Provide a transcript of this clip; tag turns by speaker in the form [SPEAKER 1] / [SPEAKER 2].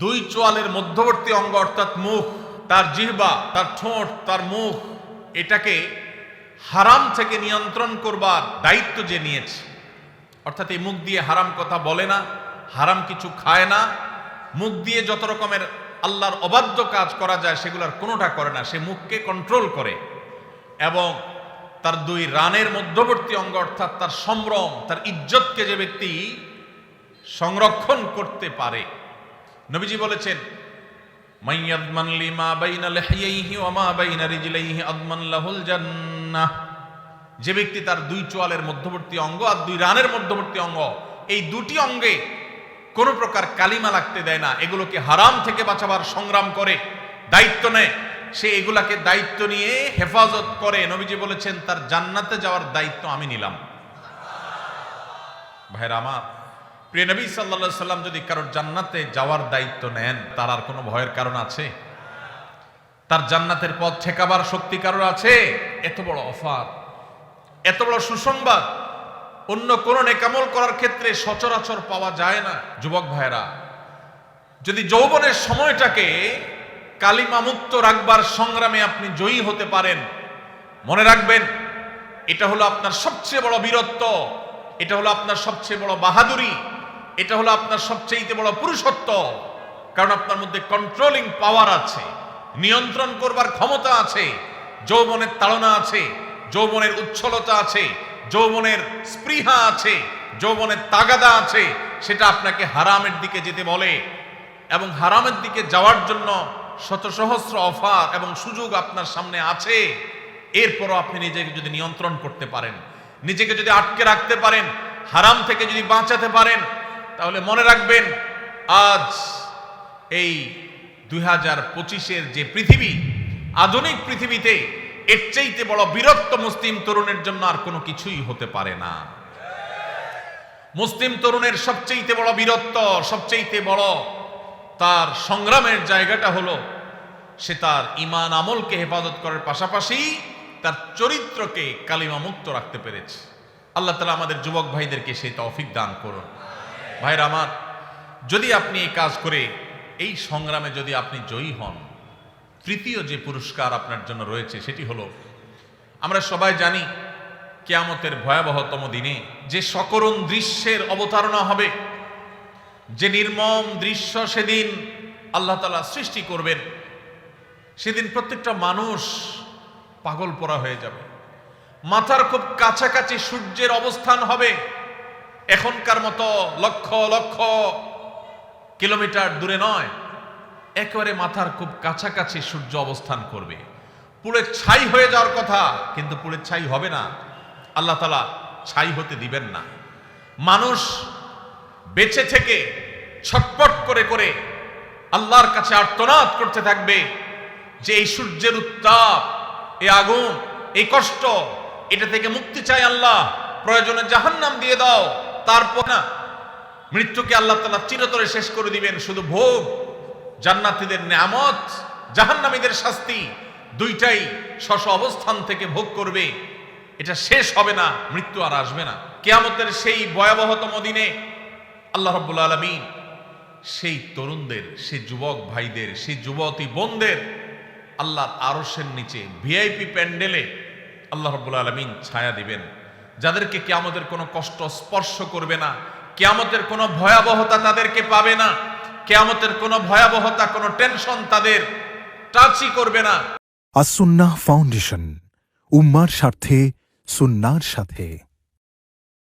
[SPEAKER 1] দুই চোয়ালের মধ্যবর্তী অঙ্গ অর্থাৎ মুখ, তার জিহবা, তার ঠোঁট, তার মুখ, এটাকে হারাম থেকে নিয়ন্ত্রণ করবার দায়িত্ব যে নিয়েছে। অর্থাৎ এই মুখ দিয়ে হারাম কথা বলে না, হারাম কিছু খায় না। মুখ দিয়ে যত রকমের আল্লাহর অবাধ্য কাজ করা যায়, সেগুলোর কোনোটা করে না। সে মুখকে কন্ট্রোল করে এবং তার দুই রানের মধ্যবর্তী অঙ্গ অর্থাৎ তার সম্ভ্রম, তার ইজ্জতকে যে ব্যক্তি সংরক্ষণ করতে পারে নবীজি বলেছেন লিমা যে ব্যক্তি তার দুই চোয়ালের মধ্যবর্তী অঙ্গ আর দুই রানের মধ্যবর্তী অঙ্গ, এই দুটি অঙ্গে কোনো প্রকার কালিমা লাগতে দেয় না। এগুলোকে হারাম থেকে বাঁচাবার সংগ্রাম করে, দায়িত্ব নেয়। সে এগুলাকে দায়িত্ব নিয়ে হেফাজত করে। নবীজি বলেছেন, তার জান্নাতে যাওয়ার দায়িত্ব আমি নিলাম। ভাইরা আমার প্রিয় নবী সাল্লা সাল্লাম যদি কারোর জান্নাতে যাওয়ার দায়িত্ব নেন, তার আর কোনো ভয়ের কারণ আছে? তার জান্নাতের পথ ঠেকাবার শক্তি কারোর আছে? এত বড় অফার, এত বড় সুসংবাদ। অন্য কোন নেকামল করার ক্ষেত্রে সচরাচর পাওয়া যায় না, যুবক ভাইরা যদি যৌবনের সময়টাকে কালিমা মুক্ত রাখবার সংগ্রামে আপনি জয়ী হতে পারেন, মনে রাখবেন, এটা হলো আপনার সবচেয়ে বড় বীরত্ব, এটা হলো আপনার সবচেয়ে বড় বাহাদুরি। এটা হলো আপনার সবচেয়ে বড় পুরুষত্ব, কারণ আপনার মধ্যে কন্ট্রোলিং পাওয়ার আছে, নিয়ন্ত্রণ করবার ক্ষমতা আছে, যৌবনের তাড়না আছে, যৌবনের উচ্ছলতা আছে, যৌবনের স্পৃহা আছে, যৌবনের তাগাদা আছে, সেটা আপনাকে হারামের দিকে যেতে বলে। এবং হারামের দিকে যাওয়ার জন্য শত সহস্র অফার এবং সুযোগ আপনার সামনে আছে। এরপরও আপনি নিজেকে যদি নিয়ন্ত্রণ করতে পারেন, নিজেকে যদি আটকে রাখতে পারেন, হারাম থেকে যদি বাঁচাতে পারেন তাহলে মনে রাখবেন, আজ এই দুই হাজার পঁচিশের যে পৃথিবী, আধুনিক পৃথিবীতে এর চাইতে বড় বীরত্ব মুসলিম তরুণের জন্য আর কোনো কিছুই হতে পারে না। মুসলিম তরুণের সবচেয়ে বড় বীরত্ব সবচেয়ে বড় তার সংগ্রামের জায়গাটা হলো, সে তার ইমান আমলকে হেফাজত করার পাশাপাশি তার চরিত্রকে কালিমা মুক্ত রাখতে পেরেছে। আল্লাহ তালা আমাদের যুবক ভাইদেরকে সেই তৌফিক দান করুন। ভাইরা আমার, যদি আপনি এই কাজ করে এই সংগ্রামে যদি আপনি জয়ী হন, তৃতীয় যে পুরস্কার আপনার জন্য রয়েছে সেটি হলো, আমরা সবাই জানি কেয়ামতের ভয়াবহতম দিনে যে সকরুণ দৃশ্যের অবতারণা হবে, যে নির্মম দৃশ্য সেদিন আল্লাহ তালা সৃষ্টি করবেন, সেদিন প্রত্যেকটা মানুষ পাগল পরা হয়ে যাবে, মাথার খুব কাছাকাছি সূর্যের অবস্থান হবে এখনকার মতো লক্ষ লক্ষ কিলোমিটার দূরে নয়। একেবারে মাথার খুব কাছাকাছি সূর্য অবস্থান করবে। পুড়ে ছাই হয়ে যাওয়ার কথা, কিন্তু পুড়ে ছাই হবে না। আল্লাহ তালা ছাই হতে দিবেন না। মানুষ বেঁচে থেকে ছটপট করে করে আল্লাহর কাছে আর্তনাদ করতে থাকবে যে এই সূর্যের উত্তাপ, এই আগুন, এই কষ্ট, এটা থেকে মুক্তি চাই আল্লাহ। প্রয়োজনে জাহান্নাম দিয়ে দাও। তারপর না মৃত্যুকে আল্লাহ তালা চিরতরে শেষ করে দিবেন। শুধু ভোগ, জান্নাতীদের নেয়ামত, জাহান্নামীদের শাস্তি, দুইটাই শশ অবস্থান থেকে ভোগ করবে। এটা শেষ হবে না, মৃত্যু আর আসবে না। কেয়ামতের সেই ভয়াবহতম দিনে আল্লাহ রব্বুল আলমিন সেই তরুণদের, সেই যুবক ভাইদের, সেই যুবতী বোনদের আল্লাহর আরসের নিচে ভিআইপি প্যান্ডেলে আল্লাহ রব্বুল আলমিন ছায়া দিবেন। যাদেরকে কেয়ামতের কোনো কষ্ট স্পর্শ করবে না, কেয়ামতের কোনো ভয়াবহতা তাদেরকে পাবে না, কেয়ামতের কোনো ভয়াবহতা, কোনো টেনশন তাদের টাচই করবে না।
[SPEAKER 2] আসুন্না ফাউন্ডেশন, উম্মার স্বার্থে, সুন্নার সাথে।